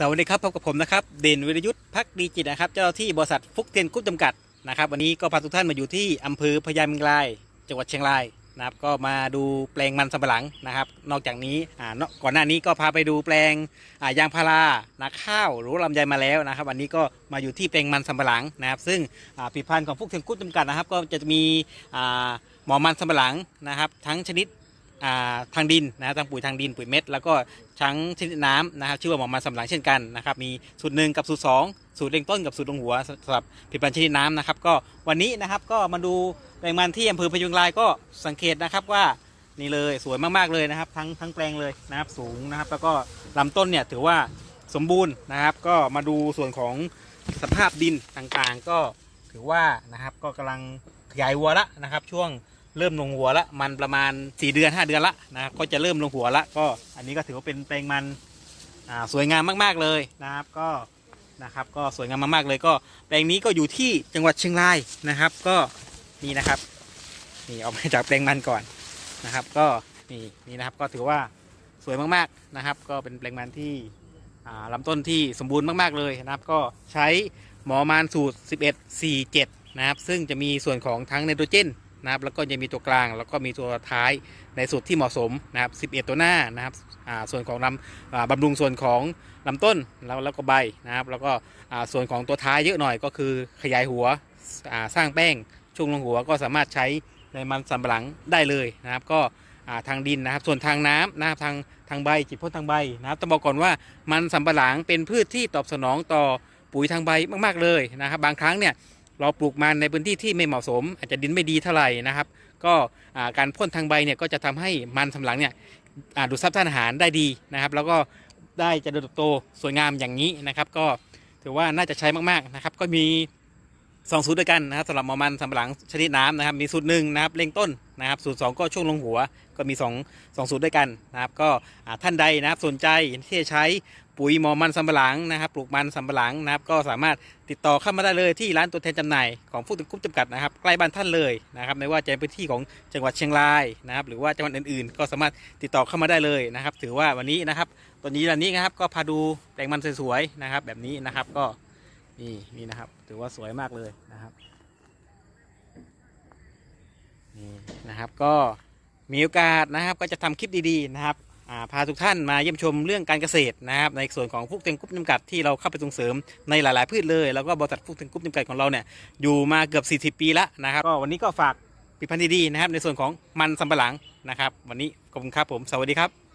สวัสดีครับพบกับผมนะครับเด่นวิรยุทธ์พักดีจิตนะครับ เจ้าที่บริษัทฟุกเทียนกุ๊ปจำกัดนะครับวันนี้ก็พาทุกท่านมาอยู่ที่อำเภอพญาเมงราย จังหวัดเชียงรายนะครับก็มาดูแปลงมันสำปะหลังนะครับ นอกจากนี้อ่าก่อนหน้านี้ก็พาไปดูแปลงอ่ายางพารานาข้าวหรือลำไยมาแล้วนะครับ วันนี้ก็มาอยู่ที่แปลงมันสำปะหลังนะครับ ซึ่งอ่าผลิตภัณฑ์ของฟุกเทียนกุ๊ปจำกัดนะครับ ก็จะมีอ่าหมอมันสำปะหลังนะครับ ทั้งชนิด ทางดินนะทางปุ๋ยทางดินปุ๋ยเม็ด แล้วก็ทั้งชนิดน้ำนะครับชื่อว่าหมอมันสำหลังเช่นกันนะครับมีสูตรหนึ่งกับสูตรสองสูตรเร่งต้นกับสูตรลงหัวสำหรับผลิตภัณฑ์ชนิดน้ำนะครับก็วันนี้นะครับก็มาดูแปลงมันที่อำเภอพยุงรายก็สังเกตนะครับว่านี่เลยสวยมากๆเลยนะครับ ทั้งทั้งแปลงเลยนะครับสูงนะครับ แล้วก็ลำต้นเนี่ยถือว่าสมบูรณ์นะครับ ก็มาดูส่วนของสภาพดินต่างๆ ก็ถือว่านะครับก็กำลังขยายหัวละนะครับ ช่วง เริ่มลงหัวละมันประมาณ 4 เดือน 5 เดือนละนะครับก็จะเริ่มลงหัวละก็อันนี้ก็ถือว่าเป็นแปลงมันสวยงามมาก ๆเลยนะครับก็นะครับก็สวยงามมากๆเลยก็แปลงนี้ก็อยู่ที่จังหวัดเชียงรายนะครับ ก็นี่นะครับนี่ออกมาจากแปลงมันก่อนนะครับ ก็นี่นี่นะครับก็ถือว่าสวยมากๆนะครับ ก็เป็นแปลงมันที่อ่าลำต้นที่สมบูรณ์มากๆเลยนะครับ ก็ใช้หมอมานสูตร 11 47 นะครับ ซึ่งจะมีส่วนของทั้งไนโตรเจน นะครับแล้วก็จะมีตัวกลางแล้วก็มีตัวท้ายในสูตรที่เหมาะสมนะครับ 11 ตัวหน้านะครับส่วนของลำบำรุงส่วนของลำต้นแล้วแล้วก็ใบนะครับ แล้วก็ส่วนของตัวท้ายเยอะหน่อยก็คือขยายหัวสร้างแป้งช่วงลงหัวก็สามารถใช้ในมันสำปะหลังได้เลยนะครับ ก็ทางดินนะครับ ส่วนทางน้ำนะครับทางทางใบจิตพ่นทางใบนะครับต้องบอกก่อนว่ามันสำปะหลังเป็นพืชที่ตอบสนองต่อปุ๋ยทางใบมาก ๆเลยนะครับ บางครั้งเนี่ย เราปลูกมันในพื้นที่ที่ไม่เหมาะสม อาจจะดินไม่ดีเท่าไหร่นะครับ ก็การพ่นทางใบเนี่ยก็จะทำให้มันสำปะหลังเนี่ยดูดซับธาตุอาหารได้ดีนะครับ แล้วก็ได้จะเติบโตสวยงามอย่างนี้นะครับ ก็ถือว่าน่าจะใช้มากๆนะครับ ก็มี สองสูตรด้วยกันนะครับสำหรับมอมันสำปะหลังชนิดน้ำนะครับ มีสูตรหนึ่งนะครับเร่งต้นนะครับ สูตรสองก็ช่วงลงหัวก็มีสองสองสูตรด้วยกันนะครับ ก็ท่านใดนะครับสนใจที่จะใช้ปุ๋ยมอมันสำปะหลังนะครับ ปลูกมันสำปะหลังนะครับ ก็สามารถติดต่อเข้ามาได้เลยที่ร้านตัวแทนจำหน่ายของฟูกตึกกุ๊ปจำกัดนะครับ ใกล้บ้านท่านเลยนะครับไม่ว่าจะเป็นพื้นที่ของจังหวัดเชียงรายนะครับ หรือว่าจังหวัดอื่นๆ ก็สามารถติดต่อเข้ามาได้เลยนะครับ ถือว่าวันนี้นะครับ ตอนนี้ร้านนี้นะครับก็พาดูแปลงมันสวยๆนะครับ แบบนี้นะครับก็ นี่นี่นะครับ ถือว่าสวยมากเลยนะครับนี่นะครับก็มีโอกาสนะครับก็จะทำคลิปดีๆนะครับาพาทุกท่านมาเยี่ยมชมเรื่องการเกษตรนะครับ ในส่วนของฟุกเต็งกรุ๊ปจำกัดที่เราเข้าไปส่งเสริมในหลาย ๆ พืชเลย แล้วก็บริษัทฟุกเต็งกรุ๊ปจำกัดของเราเนี่ยอยู่มาเกือบ 40 ปีแล้วนะครับก็วันนี้ก็ฝากผลิตภัณฑ์ดีๆนะครับ ในส่วนของมันสำปะหลังนะครับ วันนี้ขอบคุณครับผม สวัสดีครับ